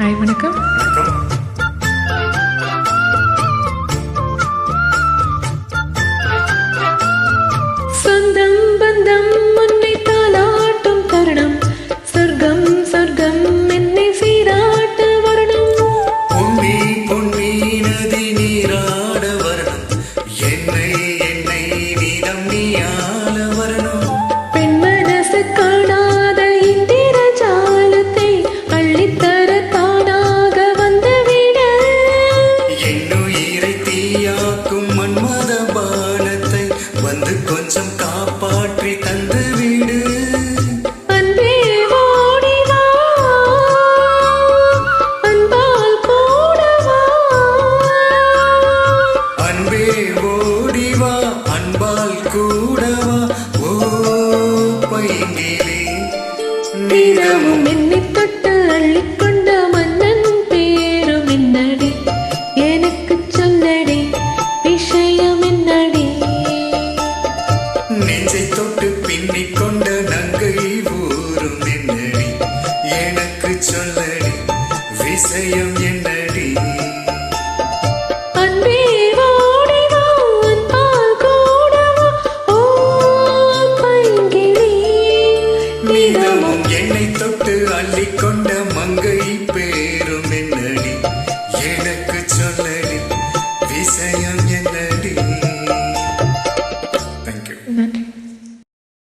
Hi வணக்கம். சொந்தம் பந்தம் உன்னை தாளாட்டும் தருணம். சொர்க்கம் சொர்க்கம் என்னை சீராட்ட வரணும். பொன்னி பொன்னி நதி நீராட வரணும். என்னை என்னை நீதம் நீயால வந்து கொஞ்சம் காப்பாற்றி தந்து விடு. அன்பே ஓடி வா. அன்பால் கூடவா அன்பே ஓடிவா அன்பால் கூடவா. ஓ பைங்கிலே தினமும் என்னை தொட்டு பின்னிக் கொண்ட நங்கை ஊரும் என்னடி? எனக்கு சொல்லடி விஷயம் என்னடி? என்னை தொட்டு அள்ளிக்கொண்ட மங்கை பேரும் என்னடி? எனக்கு சொல்லடி விஷயம் என்ன?